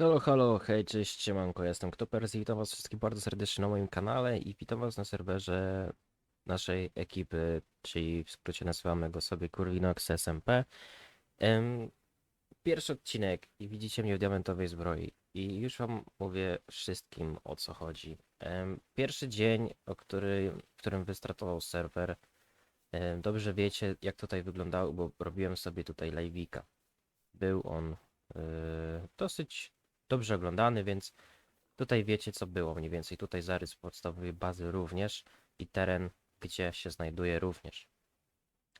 Halo, halo, hej, cześć, siemanko, jestem Ktopers i witam was wszystkich bardzo serdecznie na moim kanale i witam was na serwerze naszej ekipy, czyli w skrócie nazywamy go sobie Kurwinox SMP. Pierwszy odcinek i widzicie mnie w diamentowej zbroi i już wam mówię wszystkim o co chodzi. Pierwszy dzień, o który, w którym wystartował serwer, dobrze wiecie jak tutaj wyglądało, bo robiłem sobie tutaj live'ika. Był on Yy, dosyć dobrze oglądany, więc tutaj wiecie co było mniej więcej. Tutaj zarys podstawowej bazy również i teren, gdzie się znajduje również.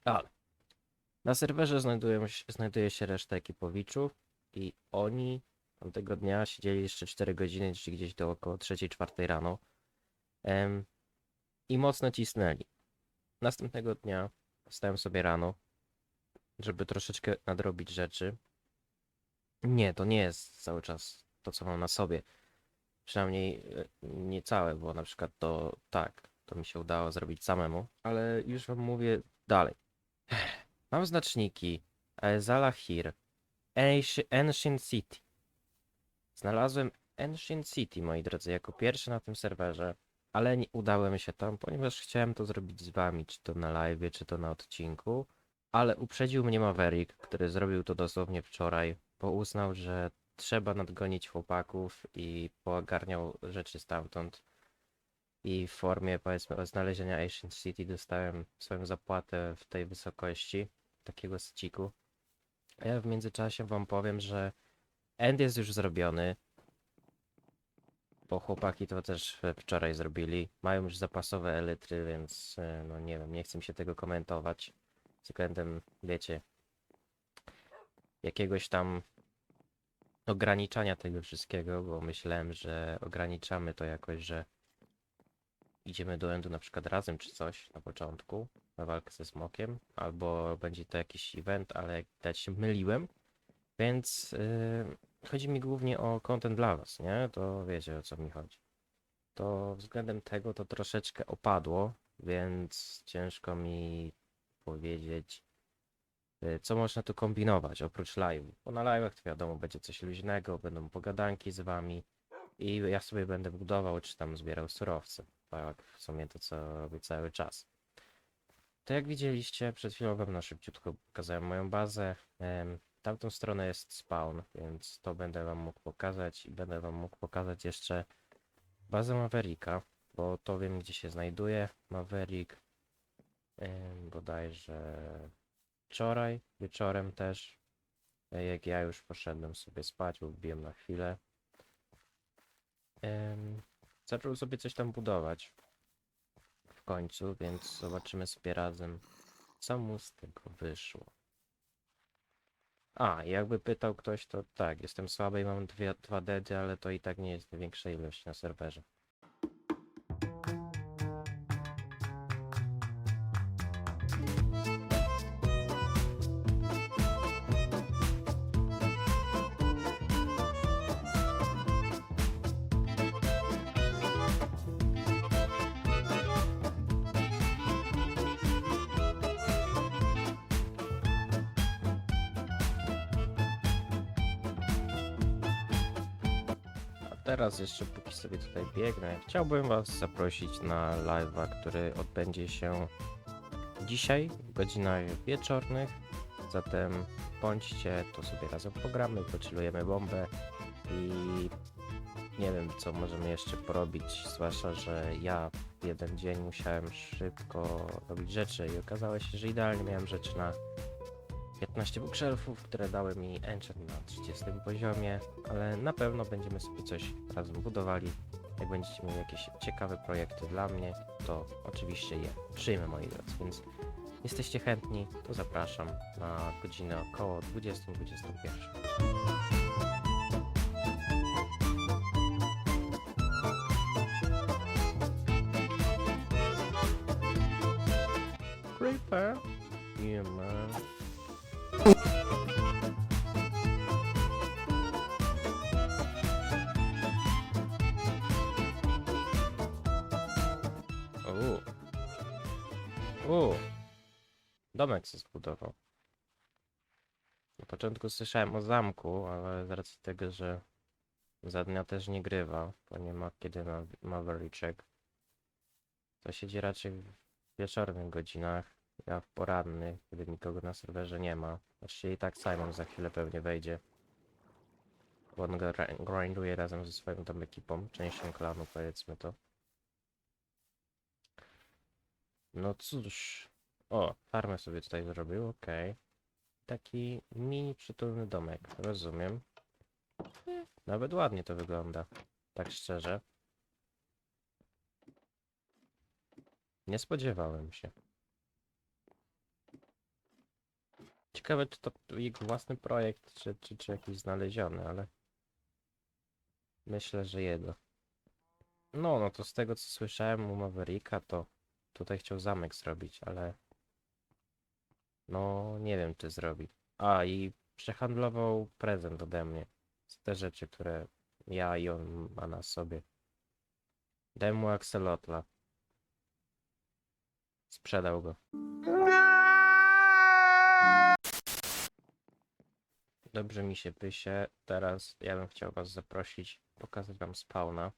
Ale na serwerze znajduje się reszta ekipowiczów i oni tamtego dnia siedzieli jeszcze 4 godziny, czyli gdzieś do około 3-4 rano em, i mocno cisnęli. Następnego dnia wstałem sobie rano, żeby troszeczkę nadrobić rzeczy. Nie, to nie jest cały czas to, co mam na sobie. Przynajmniej e, nie całe, bo na przykład to tak, to mi się udało zrobić samemu, ale już wam mówię dalej. Mam znaczniki e, Zalahir, Anci- Ancient City. Znalazłem Ancient City, moi drodzy, jako pierwszy na tym serwerze, ale nie udało mi się tam, ponieważ chciałem to zrobić z wami, czy to na live, czy to na odcinku. Ale uprzedził mnie Maverick, który zrobił to dosłownie wczoraj, bo uznał, że trzeba nadgonić chłopaków i poogarniał rzeczy stamtąd. I w formie, powiedzmy, znalezienia Ancient City dostałem swoją zapłatę w tej wysokości, takiego ściku. A ja w międzyczasie wam powiem, że end jest już zrobiony, bo chłopaki to też wczoraj zrobili. Mają już zapasowe elitry, więc e, no nie wiem, nie chcę mi się tego komentować względem, wiecie, jakiegoś tam ograniczania tego wszystkiego, bo myślałem, że ograniczamy to jakoś, że idziemy do endu na przykład razem czy coś na początku, na walkę ze smokiem, albo będzie to jakiś event, ale widać się myliłem, więc yy, chodzi mi głównie o content dla was, nie? To wiecie o co mi chodzi. To względem tego to troszeczkę opadło, więc ciężko mi powiedzieć, co można tu kombinować oprócz live. Bo na live'ach to wiadomo, będzie coś luźnego, będą pogadanki z wami i ja sobie będę budował, czy tam zbierał surowce. Tak, w sumie to co robię cały czas. To jak widzieliście, przed chwilą wam na szybciutko pokazałem moją bazę. Tamtą stronę jest spawn, więc to będę wam mógł pokazać i będę wam mógł pokazać jeszcze bazę Mavericka, bo to wiem gdzie się znajduje. Maverick bodajże wczoraj, wieczorem też, e, jak ja już poszedłem sobie spać, bo wbiłem na chwilę, zaczął sobie coś tam budować w końcu, więc zobaczymy sobie razem, co mu z tego wyszło. A, jakby pytał ktoś, to tak, jestem słaby i mam dwie, dwa dedy, ale to i tak nie jest największa ilość na serwerze. Teraz jeszcze póki sobie tutaj biegnę, chciałbym was zaprosić na live'a, który odbędzie się dzisiaj w godzinach wieczornych. Zatem bądźcie, to sobie razem pogramy, poczylujemy bombę i nie wiem co możemy jeszcze porobić, zwłaszcza, że ja w jeden dzień musiałem szybko robić rzeczy i okazało się, że idealnie miałem rzeczy na 15 bookshelfów, które dały mi enchant na 30 poziomie, ale na pewno będziemy sobie coś razem budowali. Jak będziecie mieli jakieś ciekawe projekty dla mnie, to oczywiście je przyjmę moi drodzy, więc jesteście chętni, to zapraszam na godzinę około 20-21. O. Domek się zbudował. Na początku słyszałem o zamku, ale z racji tego, że Za dnia też nie grywa, bo nie ma kiedy ma Mavericzek. To siedzi raczej w wieczornych godzinach, ja w porannych, kiedy nikogo na serwerze nie ma. Właściwie i tak Simon za chwilę pewnie wejdzie. Bo on grinduje razem ze swoją tam ekipą, częścią klanu powiedzmy to. No cóż. O, farmę sobie tutaj zrobił, okej. Taki mini przytulny domek, rozumiem. Nawet ładnie to wygląda, tak szczerze. Nie spodziewałem się. Ciekawe, czy to jego własny projekt, czy, czy, czy jakiś znaleziony, ale myślę, że jego. No, no to z tego co słyszałem u Mavericka, to tutaj chciał zamek zrobić, ale no nie wiem, czy zrobi. A i przehandlował prezent ode mnie. Te rzeczy, które ja i on ma na sobie. Dałem mu Axelotla. Sprzedał go. Dobrze mi się pysie. Teraz ja bym chciał was zaprosić, pokazać wam spawna.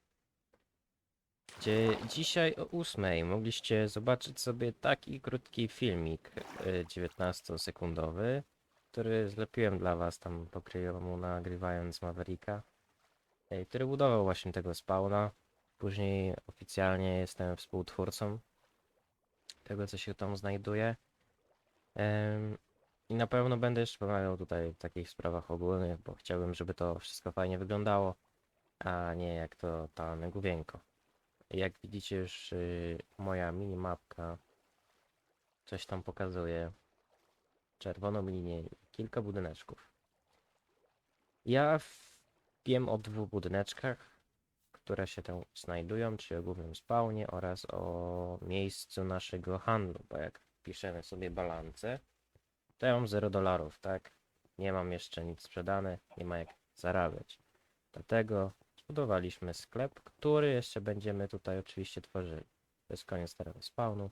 Dzisiaj o 8 mogliście zobaczyć sobie taki krótki filmik y, 19-sekundowy, który zlepiłem dla was tam pokryjomu nagrywając Mavericka, y, który budował właśnie tego spawna. Później oficjalnie jestem współtwórcą tego, co się tam znajduje. I na pewno będę jeszcze pomagał tutaj w takich sprawach ogólnych, bo chciałbym, żeby to wszystko fajnie wyglądało, a nie jak to talne główienko. Jak widzicie już y, moja minimapka coś tam pokazuje. Czerwoną linię kilka budyneczków. Ja wiem o dwóch budyneczkach, które się tam znajdują, czyli o głównym spawnie oraz o miejscu naszego handlu, bo jak piszemy sobie balance, to ja mam 0 dolarów, tak? Nie mam jeszcze nic sprzedane, nie ma jak zarabiać. Dlatego zbudowaliśmy sklep, który jeszcze będziemy tutaj oczywiście tworzyli. To jest koniec terenu spawnu.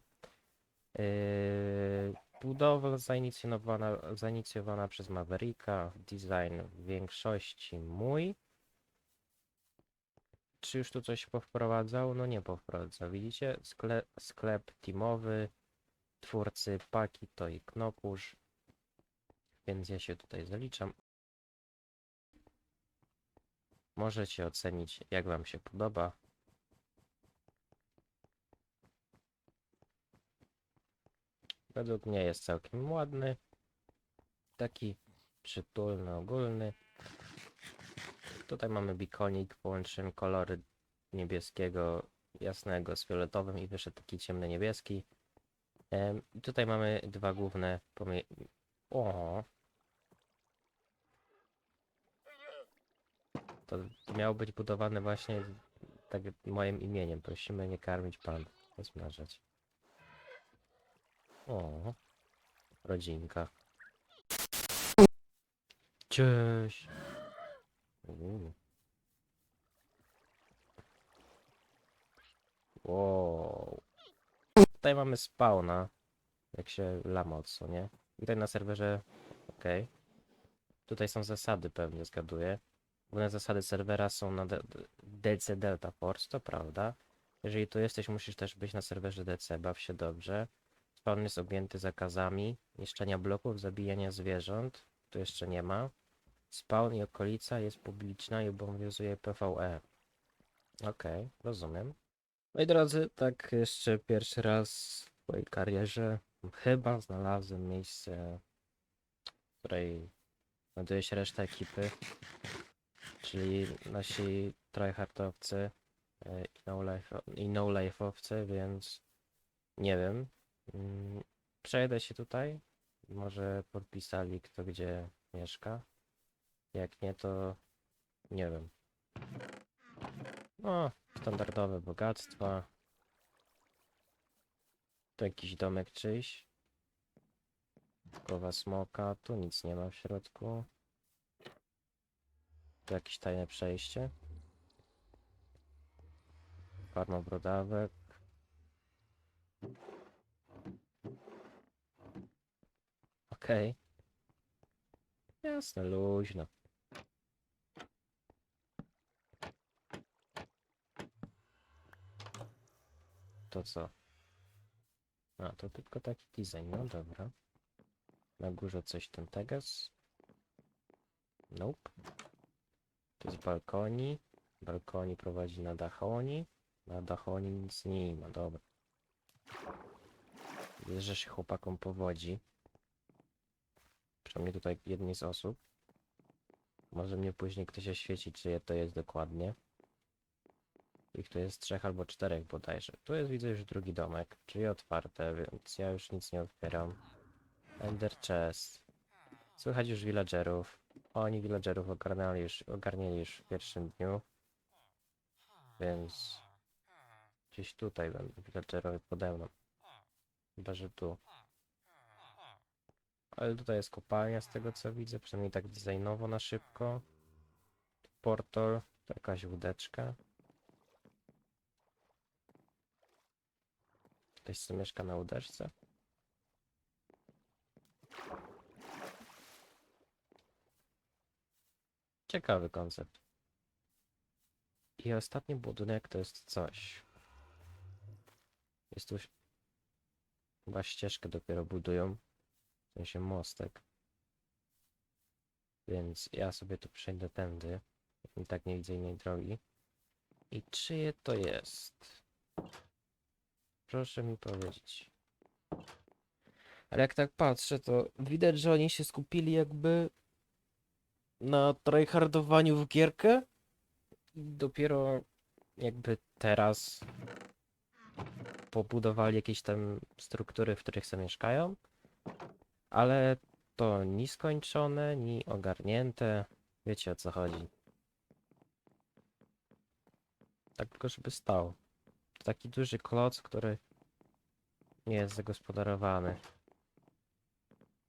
Yy, zainicjowana, zainicjowana przez Mavericka, design w większości mój. Czy już tu coś powprowadzał? No nie powprowadzał. Widzicie? Sklep, sklep teamowy, twórcy Paki to i Knopusz. Więc ja się tutaj zaliczam. Możecie ocenić, jak Wam się podoba. Według mnie jest całkiem ładny. Taki przytulny, ogólny. Tutaj mamy bikonik, połączyłem kolory niebieskiego, jasnego z fioletowym i wyszedł taki ciemny niebieski. Tutaj mamy dwa główne. O, To miało być budowane właśnie tak moim imieniem. Prosimy nie karmić pan, rozmnażać. O, rodzinka. Cześć. Uuu. Wow. Tutaj mamy spawna, jak się lama co nie? Tutaj na serwerze, okej. Tutaj są zasady pewnie, zgaduję. Główne zasady serwera są na DC Delta Force, to prawda. Jeżeli tu jesteś, musisz też być na serwerze DC, baw się dobrze. Spawn jest objęty zakazami, niszczenia bloków, zabijania zwierząt, tu jeszcze nie ma. Spawn i okolica jest publiczna i obowiązuje PvE. Okej, rozumiem. Moi drodzy, tak jeszcze pierwszy raz w swojej karierze chyba znalazłem miejsce, w której znajduje się reszta ekipy czyli nasi tryhardowcy e, i no life i no life'owcy, więc nie wiem. Mm, Przejdę się tutaj. Może podpisali kto gdzie mieszka. Jak nie, to nie wiem. No, standardowe bogactwa. Tu jakiś domek czyjś. Głowa smoka, tu nic nie ma w środku jakieś tajne przejście? Parno brodawek. Okej. Okay. Jasne, luźno. To co? A, to tylko taki design, no dobra. Na górze coś ten tegas. Nope. To jest balkoni. Balkoni prowadzi na dachoni. Na dachoni nic nie ma, dobra. Że się chłopakom powodzi. Przynajmniej tutaj jednej z osób. Może mnie później ktoś oświeci, czyje to jest dokładnie. Ich tu jest trzech albo czterech bodajże. Tu jest widzę już drugi domek, czyli otwarte, więc ja już nic nie otwieram. Ender chest. Słychać już villagerów. Oni villagerów ogarnęli już, ogarnieli już w pierwszym dniu. Więc gdzieś tutaj będą villagerowie pode mną. Chyba, że tu. Ale tutaj jest kopalnia z tego co widzę, przynajmniej tak designowo na szybko. Portal, to jakaś łódeczka. Ktoś co mieszka na łódeczce? Ciekawy koncept. I ostatni budynek to jest coś. Jest tu chyba ścieżkę dopiero budują. W sensie mostek. Więc ja sobie tu przejdę tędy. I tak nie widzę innej drogi. I czyje to jest? Proszę mi powiedzieć. Ale jak tak patrzę, to widać, że oni się skupili jakby na tryhardowaniu w gierkę. I dopiero jakby teraz pobudowali jakieś tam struktury, w których sobie mieszkają. Ale to ni skończone, ni ogarnięte. Wiecie o co chodzi. Tak tylko, żeby stał. To taki duży kloc, który nie jest zagospodarowany.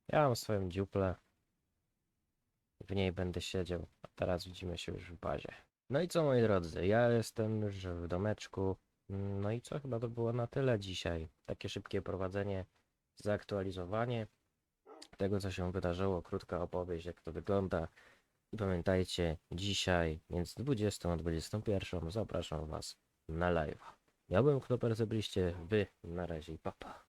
Ja mam swoją dziuplę. W niej będę siedział, a teraz widzimy się już w bazie. No i co moi drodzy, ja jestem już w domeczku. No i co, chyba to było na tyle dzisiaj. Takie szybkie prowadzenie, zaktualizowanie tego, co się wydarzyło, krótka opowieść, jak to wygląda. I pamiętajcie, dzisiaj między 20 a 21 zapraszam Was na live. Ja byłem Knoper, byliście Wy. Na razie i papa.